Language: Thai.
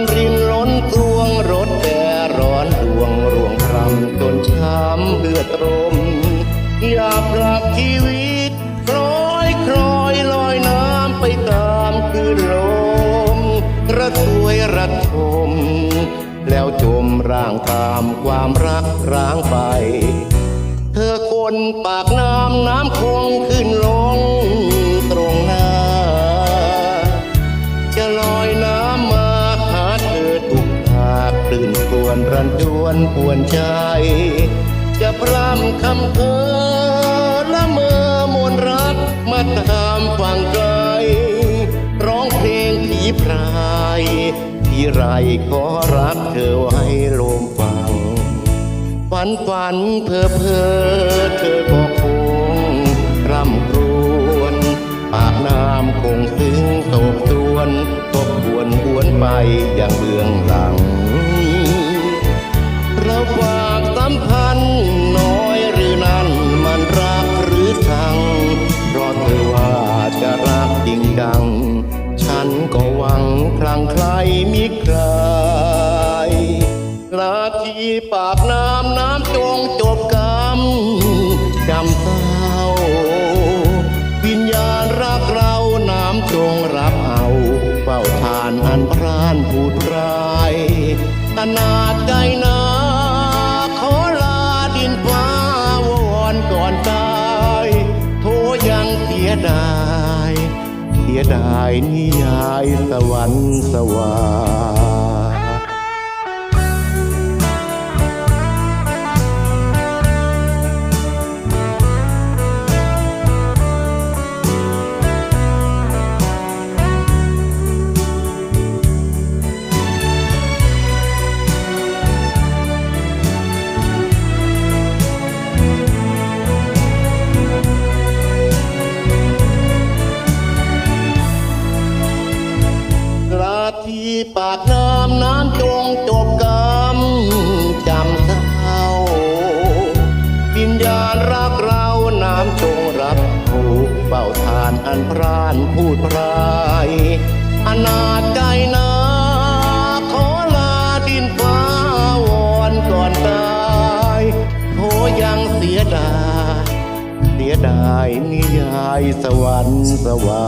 านรินล้นตวงรถแต่ร้อนดวงร่วงรำจนช้ำเลือดตรม อยาปรับชีวิตคล้อยคลอยลอยน้ำไปตามคลื่นลมระทวยระทม แล้วจมร่างตามความรักร้างไป เธอคนปากน้ำน้ำคงขึ้นลง ตื่นกวนรันจวนปวนใจ จะพร่ำคำเธอละเมอมนรักมาตามฟังไกลร้องเพลงผีพรายที่ไรขอรักเธอไว้ลมฟัง ฝันฝันเพ้อเพ้อเธอก็คงร่ำครวญปากน้ำคงซึ้งโศกตวนทบวนหวนไป มีใคร นาทีปากน้ำน้ำจงจบกรรมจำเศร้าวิญญาณรักเราน้ำจงรับเอาเฝ้าทานอันพรานผูดร้ายขนาดใจนาขอลาดินฟ้าวอนก่อนตาย โทยังเสียดาย สียดายนิยายสวรรค์สวา อันพรานพูดพรายอนาจใจนาขอลาดินฟ้าวอนก่อนตายโหยังเสียดายเสียดายนิยายสวรรค์สวา